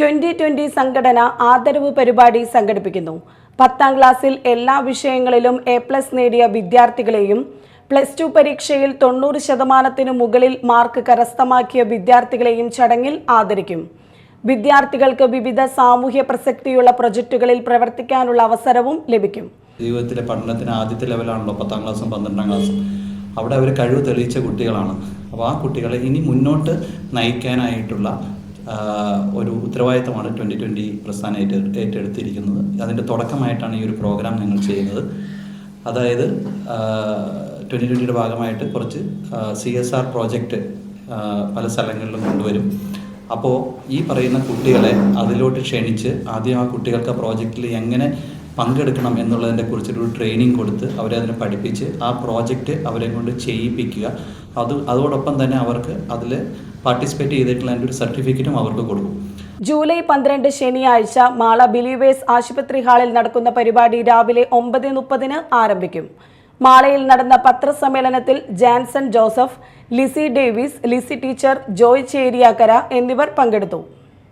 Twenty twenty സംഘടന ആദരവ് പരിപാടി സംഘടിപ്പിക്കുന്നു. പത്താം ക്ലാസ്സിൽ എല്ലാ വിഷയങ്ങളിലും എ പ്ലസ് നേടിയ വിദ്യാർത്ഥികളെയും പ്ലസ് ടു പരീക്ഷയിൽ തൊണ്ണൂറ് ശതമാനത്തിനു മുകളിൽ മാർക്ക് കരസ്ഥമാക്കിയ വിദ്യാർത്ഥികളെയും ചടങ്ങിൽ ആദരിക്കും. വിദ്യാർത്ഥികൾക്ക് വിവിധ സാമൂഹ്യ പ്രസക്തിയുള്ള പ്രൊജക്ടുകളിൽ പ്രവർത്തിക്കാനുള്ള അവസരവും ലഭിക്കും. ജീവിതത്തിലെ പഠനത്തിന് ആദ്യത്തെ ലെവലാണല്ലോ പത്താം ക്ലാസ്സും പന്ത്രണ്ടാം ക്ലാസ്സും. അവിടെ അവർ കഴിവ് തെളിയിച്ച കുട്ടികളാണ്. അപ്പോൾ ആ കുട്ടികളെ ഇനി മുന്നോട്ട് നയിക്കാനായിട്ടുള്ള ഒരു ഉത്തരവാദിത്തമാണ് ട്വന്റി ട്വന്റി പ്രസ്ഥാനം ഏറ്റെ ഏറ്റെടുത്തിരിക്കുന്നത്. അതിന്റെ തുടക്കമായിട്ടാണ് ഈ ഒരു പ്രോഗ്രാം ഞങ്ങൾ ചെയ്യുന്നത്. അതായത് ട്വന്റി ട്വന്റിയുടെ ഭാഗമായിട്ട് കുറച്ച് സി എസ് ആർ പ്രോജക്റ്റ് പല സ്ഥലങ്ങളിലും കൊണ്ടുവരും. അപ്പോൾ ഈ പറയുന്ന കുട്ടികളെ അതിലോട്ട് ക്ഷണിച്ച് ആദ്യം ആ കുട്ടികൾക്ക് ആ പ്രോജക്റ്റിൽ എങ്ങനെ പങ്കെടുക്കണം എന്നുള്ളതിനെ കുറിച്ചൊരു ട്രെയിനിങ് കൊടുത്ത് അവരെ അതിനെ പഠിപ്പിച്ച് ആ പ്രോജക്റ്റ് അവരെ കൊണ്ട് ചെയ്യിപ്പിക്കുക. അത് അതോടൊപ്പം തന്നെ അവർക്ക് അതിൽ പാർട്ടിസിപ്പേറ്റ് ചെയ്തിട്ടുള്ള അതിന്റെ ഒരു സർട്ടിഫിക്കറ്റും അവർക്ക് കൊടുക്കും. ജൂലൈ പന്ത്രണ്ട് ശനിയാഴ്ച മാള ബിലീവേഴ്സ് ആശുപത്രി ഹാളിൽ നടക്കുന്ന പരിപാടി രാവിലെ ഒമ്പത് മുപ്പതിന് ആരംഭിക്കും. മാളയിൽ നടന്ന പത്രസമ്മേളനത്തിൽ ജാൻസൺ ജോസഫ് ലിസി ഡേവിസ് ലിസി ടീച്ചർ ജോയ് ചേരിയാക്കര എന്നിവർ പങ്കെടുത്തു.